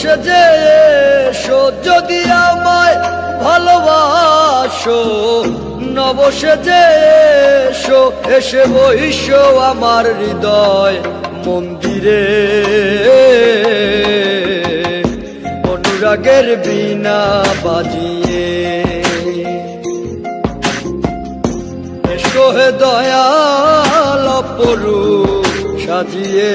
সেজে এসো, যদি আমায় ভালোবাসো নবসে যে এসো, এসে বৈশ আমার হৃদয় মন্দিরে। অনুরাগের বিনা বাজিয়ে। এসো হে দয়াল পরু সাজিয়ে।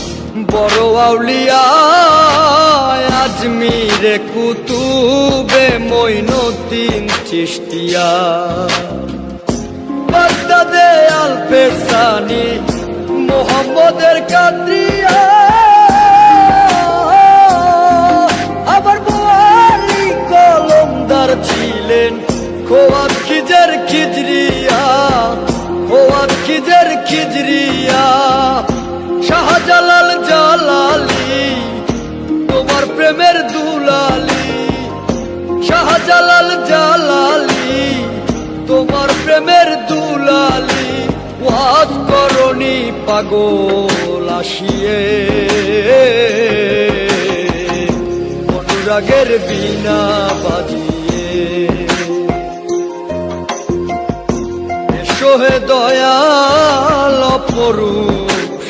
বড় আউলিয়া আজমিরে কুতুবে মইনুদ্দিন চিস্তিয়া বাগদাদে আলপেসানি মোহাম্মদের কাদ্রিয়া। আবার ছিলেন খিজরিয়া। খিজরিয়া। শাহজালাল জালালি, তোমার প্রেমের দুলালি। শাহজালাল জালালি, তোমার প্রেমের দুলালি। ওয়াজ করনি পাগল আসিয়ে। অনুরাগের বিনা বাজিয়ে। এসো হে দয়াল পরু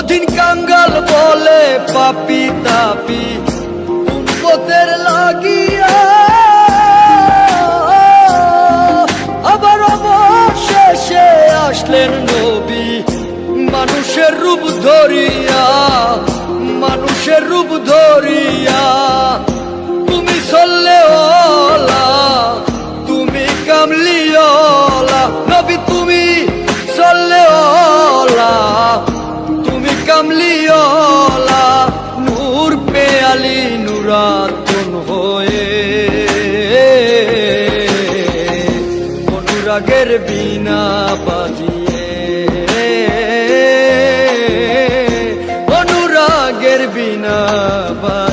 অধীন কাঙ্গাল বলে পাপি তাপি, উন্মতের লাগিয়া। আবার অবশেষে আসলেন নবী, মানুষের রূপ ধরিয়া, মানুষের রূপ ধরিয়া। কামলিওলা নূর পেয়ালি নুরাতন হয়ে। অনুরাগের বিনা বাজিয়ে। অনুরাগের বিনা বাজিয়ে।